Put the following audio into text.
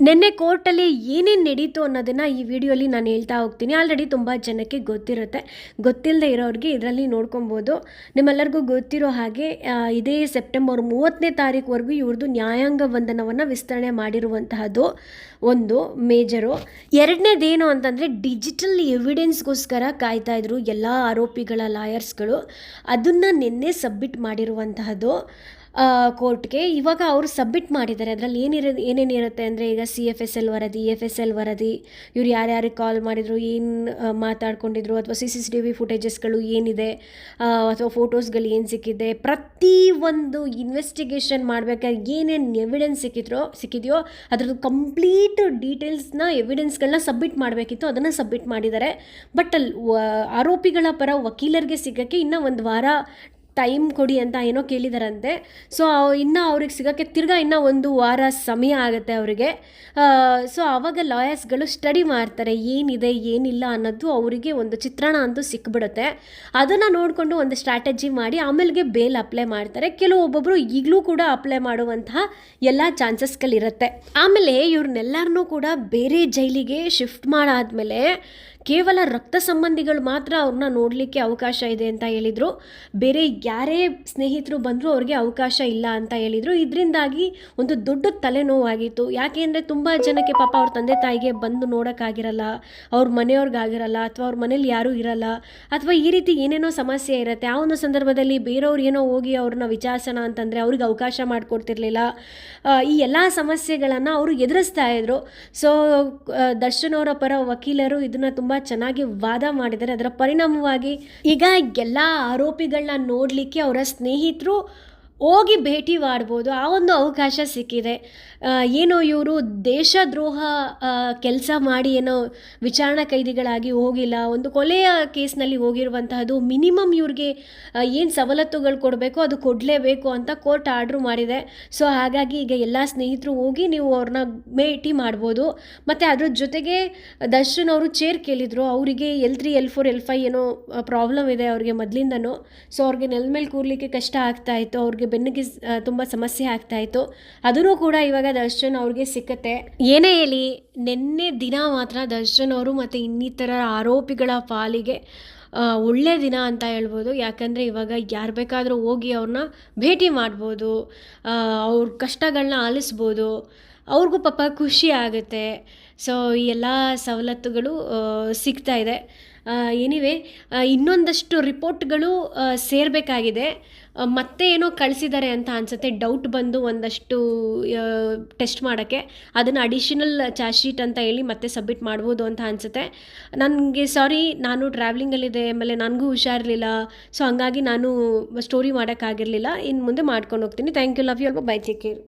ನಿನ್ನೆ ಕೋರ್ಟಲ್ಲಿ ಏನೇನು ನಡೀತು ಅನ್ನೋದನ್ನು ಈ ವಿಡಿಯೋಲಿ ನಾನು ಹೇಳ್ತಾ ಹೋಗ್ತೀನಿ. ಆಲ್ರೆಡಿ ತುಂಬ ಜನಕ್ಕೆ ಗೊತ್ತಿರುತ್ತೆ. ಗೊತ್ತಿಲ್ಲದೆ ಇರೋರಿಗೆ ಇದರಲ್ಲಿ ನೋಡ್ಕೊಬೋದು. ನಿಮ್ಮೆಲ್ಲರಿಗೂ ಗೊತ್ತಿರೋ ಹಾಗೆ ಇದೇ ಸೆಪ್ಟೆಂಬರ್ ಮೂವತ್ತನೇ ತಾರೀಕುವರೆಗೂ ಇವ್ರದ್ದು ನ್ಯಾಯಾಂಗ ಬಂಧನವನ್ನು ವಿಸ್ತರಣೆ ಮಾಡಿರುವಂತಹದ್ದು ಒಂದು ಮೇಜರು. ಎರಡನೇದೇನು ಅಂತಂದರೆ, ಡಿಜಿಟಲ್ ಎವಿಡೆನ್ಸ್ಗೋಸ್ಕರ ಕಾಯ್ತಾ ಇದ್ರು ಎಲ್ಲ ಆರೋಪಿಗಳ ಲಾಯರ್ಸ್ಗಳು. ಅದನ್ನು ನಿನ್ನೆ ಸಬ್ಮಿಟ್ ಮಾಡಿರುವಂತಹದ್ದು. ಕೋರ್ಟ್ಗೆ. ಇವಾಗ ಅವರು ಸಬ್ಮಿಟ್ ಮಾಡಿದ್ದಾರೆ. ಅದರಲ್ಲಿ ಏನಿರೋದು ಏನೇನಿರುತ್ತೆ ಅಂದರೆ ಈಗ ಸಿ ಎಫ್ ಎಸ್ ಎಲ್ ವರದಿ, ಎಫ್ ಎಸ್ ಎಲ್ ವರದಿ, ಇವ್ರು ಯಾರ್ಯಾರಿಗೆ ಕಾಲ್ ಮಾಡಿದರು, ಏನು ಮಾತಾಡ್ಕೊಂಡಿದ್ರು ಅಥವಾ ಸಿ ಸಿ ಟಿ ವಿ ಫುಟೇಜಸ್ಗಳು ಏನಿದೆ ಅಥವಾ ಫೋಟೋಸ್ಗಳು ಏನು ಸಿಕ್ಕಿದೆ, ಪ್ರತಿ ಒಂದು ಇನ್ವೆಸ್ಟಿಗೇಷನ್ ಮಾಡಬೇಕಾದ್ರೆ ಏನೇನು ಎವಿಡೆನ್ಸ್ ಸಿಕ್ಕಿದ್ರೋ, ಸಿಕ್ಕಿದೆಯೋ ಅದ್ರದ್ದು ಕಂಪ್ಲೀಟ್ ಡೀಟೇಲ್ಸ್ನ ಎವಿಡೆನ್ಸ್ಗಳನ್ನ ಸಬ್ಮಿಟ್ ಮಾಡಬೇಕಿತ್ತು, ಅದನ್ನು ಸಬ್ಮಿಟ್ ಮಾಡಿದ್ದಾರೆ. ಬಟ್ ಅಲ್ಲಿ ಆರೋಪಿಗಳ ಪರ ವಕೀಲರಿಗೆ ಸಿಗೋಕ್ಕೆ ಇನ್ನೂ ಒಂದು ವಾರ ಟೈಮ್ ಕೊಡಿ ಅಂತ ಏನೋ ಕೇಳಿದಾರಂತೆ. ಸೊ ಇನ್ನು ಅವ್ರಿಗೆ ಸಿಗೋಕ್ಕೆ ತಿರ್ಗಾ ಇನ್ನೂ ಒಂದು ವಾರ ಸಮಯ ಆಗುತ್ತೆ ಅವರಿಗೆ. ಸೊ ಆವಾಗ ಲಾಯರ್ಸ್ಗಳು ಸ್ಟಡಿ ಮಾಡ್ತಾರೆ, ಏನಿದೆ, ಏನಿಲ್ಲ ಅನ್ನೋದು ಅವರಿಗೆ ಒಂದು ಚಿತ್ರಣ ಅಂತೂ ಸಿಕ್ಬಿಡುತ್ತೆ. ಅದನ್ನು ನೋಡಿಕೊಂಡು ಒಂದು ಸ್ಟ್ರಾಟಜಿ ಮಾಡಿ ಆಮೇಲೆಗೆ ಬೇಲ್ ಅಪ್ಲೈ ಮಾಡ್ತಾರೆ. ಕೆಲವೊಬ್ಬೊಬ್ಬರು ಈಗಲೂ ಕೂಡ ಅಪ್ಲೈ ಮಾಡುವಂತಹ ಎಲ್ಲ ಚಾನ್ಸಸ್ಗಳಿರುತ್ತೆ. ಆಮೇಲೆ ಇವ್ರನ್ನೆಲ್ಲರನ್ನೂ ಕೂಡ ಬೇರೆ ಜೈಲಿಗೆ ಶಿಫ್ಟ್ ಮಾಡಾದ್ಮೇಲೆ ಕೇವಲ ರಕ್ತ ಸಂಬಂಧಿಗಳು ಮಾತ್ರ ಅವ್ರನ್ನ ನೋಡಲಿಕ್ಕೆ ಅವಕಾಶ ಇದೆ ಅಂತ ಹೇಳಿದರು. ಬೇರೆ ಯಾರೇ ಸ್ನೇಹಿತರು ಬಂದರೂ ಅವ್ರಿಗೆ ಅವಕಾಶ ಇಲ್ಲ ಅಂತ ಹೇಳಿದರು. ಇದರಿಂದಾಗಿ ಒಂದು ದೊಡ್ಡ ತಲೆನೋವಾಗಿತ್ತು. ಯಾಕೆ ಅಂದರೆ ತುಂಬ ಜನಕ್ಕೆ ಪಾಪ ಅವ್ರ ತಂದೆ ತಾಯಿಗೆ ಬಂದು ನೋಡೋಕ್ಕಾಗಿರಲ್ಲ, ಅವ್ರ ಮನೆಯವ್ರಿಗಾಗಿರಲ್ಲ, ಅಥವಾ ಅವ್ರ ಮನೇಲಿ ಯಾರೂ ಇರಲ್ಲ, ಅಥವಾ ಈ ರೀತಿ ಏನೇನೋ ಸಮಸ್ಯೆ ಇರುತ್ತೆ, ಆ ಒಂದು ಸಂದರ್ಭದಲ್ಲಿ ಬೇರೆಯವ್ರು ಏನೋ ಹೋಗಿ ಅವ್ರನ್ನ ವಿಚಾರಿಸೋಣ ಅಂತಂದರೆ ಅವ್ರಿಗೆ ಅವಕಾಶ ಮಾಡಿಕೊಡ್ತಿರ್ಲಿಲ್ಲ. ಈ ಎಲ್ಲ ಸಮಸ್ಯೆಗಳನ್ನು ಅವರು ಎದುರಿಸ್ತಾ ಇದ್ರು. ಸೊ ದರ್ಶನ್ ಅವರ ಪರ ವಕೀಲರು ಇದನ್ನು ತುಂಬ ಚೆನ್ನಾಗಿ ವಾದ ಮಾಡಿದ್ದಾರೆ ಅದರ ಪರಿಣಾಮವಾಗಿ ಈಗ ಎಲ್ಲ ಆರೋಪಿಗಳನ್ನ ನೋಡಲಿಕ್ಕೆ ಅವರ ಸ್ನೇಹಿತರು ಹೋಗಿ ಭೇಟಿ ಮಾಡ್ಬೋದು. ಆ ಒಂದು ಅವಕಾಶ ಸಿಕ್ಕಿದೆ. ಏನೋ ಇವರು ದೇಶದ್ರೋಹ ಕೆಲಸ ಮಾಡಿ ಏನೋ ವಿಚಾರಣಾ ಕೈದಿಗಳಾಗಿ ಹೋಗಿಲ್ಲ. ಒಂದು ಕೊಲೆಯ ಕೇಸ್ನಲ್ಲಿ ಹೋಗಿರುವಂತಹದ್ದು ಮಿನಿಮಮ್ ಇವ್ರಿಗೆ ಏನು ಸವಲತ್ತುಗಳು ಕೊಡಬೇಕು ಅದು ಕೊಡಲೇಬೇಕು ಅಂತ ಕೋರ್ಟ್ ಆರ್ಡ್ರ್ ಮಾಡಿದೆ. ಸೊ, ಹಾಗಾಗಿ ಈಗ ಎಲ್ಲ ಸ್ನೇಹಿತರು ಹೋಗಿ ನೀವು ಅವ್ರನ್ನ ಭೇಟಿ ಮಾಡ್ಬೋದು. ಮತ್ತು ಅದ್ರ ಜೊತೆಗೆ ದರ್ಶನ್ ಅವರು ಚೇರ್ ಕೇಳಿದರು. ಅವರಿಗೆ L three, L four, L five ಏನೋ ಪ್ರಾಬ್ಲಮ್ ಇದೆ ಅವ್ರಿಗೆ ಮೊದಲಿಂದನೂ. ಸೊ, ಅವ್ರಿಗೆ ನೆಲ ಮೇಲೆ ಕೂರ್ಲಿಕ್ಕೆ ಕಷ್ಟ ಆಗ್ತಾ ಇತ್ತು. ಬೆನ್ನಿಗೆ ತುಂಬ ಸಮಸ್ಯೆ ಆಗ್ತಾ ಇತ್ತು ಅದನ್ನು ಕೂಡ ಇವಾಗ ದರ್ಶನ್ ಅವ್ರಿಗೆ ಸಿಕ್ಕತ್ತೆ. ಏನೇ ಹೇಳಿ, ನಿನ್ನೆ ದಿನ ಮಾತ್ರ ದರ್ಶನ್ ಅವರು ಮತ್ತು ಇನ್ನಿತರ ಆರೋಪಿಗಳ ಪಾಲಿಗೆ ಒಳ್ಳೆ ದಿನ ಅಂತ ಹೇಳ್ಬೋದು. ಯಾಕಂದರೆ ಇವಾಗ ಯಾರು ಬೇಕಾದರೂ ಹೋಗಿ ಅವ್ರನ್ನ ಭೇಟಿ ಮಾಡ್ಬೋದು. ಅವ್ರ ಕಷ್ಟಗಳನ್ನ ಆಲಿಸ್ಬೋದು. ಅವ್ರಿಗೂ ಪಾಪ ಖುಷಿ ಆಗುತ್ತೆ. ಸೊ ಈ ಎಲ್ಲ ಸವಲತ್ತುಗಳು ಸಿಗ್ತಾ ಇದೆ. ಎನಿವೆ ಇನ್ನೊಂದಷ್ಟು ರಿಪೋರ್ಟ್ಗಳು ಸೇರಬೇಕಾಗಿದೆ. ಮತ್ತೆ ಏನೋ ಕಳಿಸಿದ್ದಾರೆ ಅಂತ ಅನಿಸುತ್ತೆ. ಡೌಟ್ ಬಂದು ಒಂದಷ್ಟು ಟೆಸ್ಟ್ ಮಾಡೋಕ್ಕೆ. ಅದನ್ನು ಅಡಿಷನಲ್ ಚಾರ್ಜ್ ಶೀಟ್ ಅಂತ ಹೇಳಿ ಮತ್ತೆ ಸಬ್ಮಿಟ್ ಮಾಡ್ಬೋದು ಅಂತ ಅನಿಸುತ್ತೆ. ನನಗೆ ಸಾರಿ ನಾನು ಟ್ರಾವ್ಲಿಂಗಲ್ಲಿದೆ ಆಮೇಲೆ ನನಗೂ ಹುಷಾರಿರಲಿಲ್ಲ. ಸೊ ಹಂಗಾಗಿ ನಾನು ಸ್ಟೋರಿ ಮಾಡೋಕ್ಕಾಗಿರಲಿಲ್ಲ. ಇನ್ನು ಮುಂದೆ ಮಾಡ್ಕೊಂಡು ಹೋಗ್ತೀನಿ. ಥ್ಯಾಂಕ್ ಯು ಲವ್ ಯು ಅಲ್ವಾ ಬೈ ಟೇಕ್ ಕೇರ್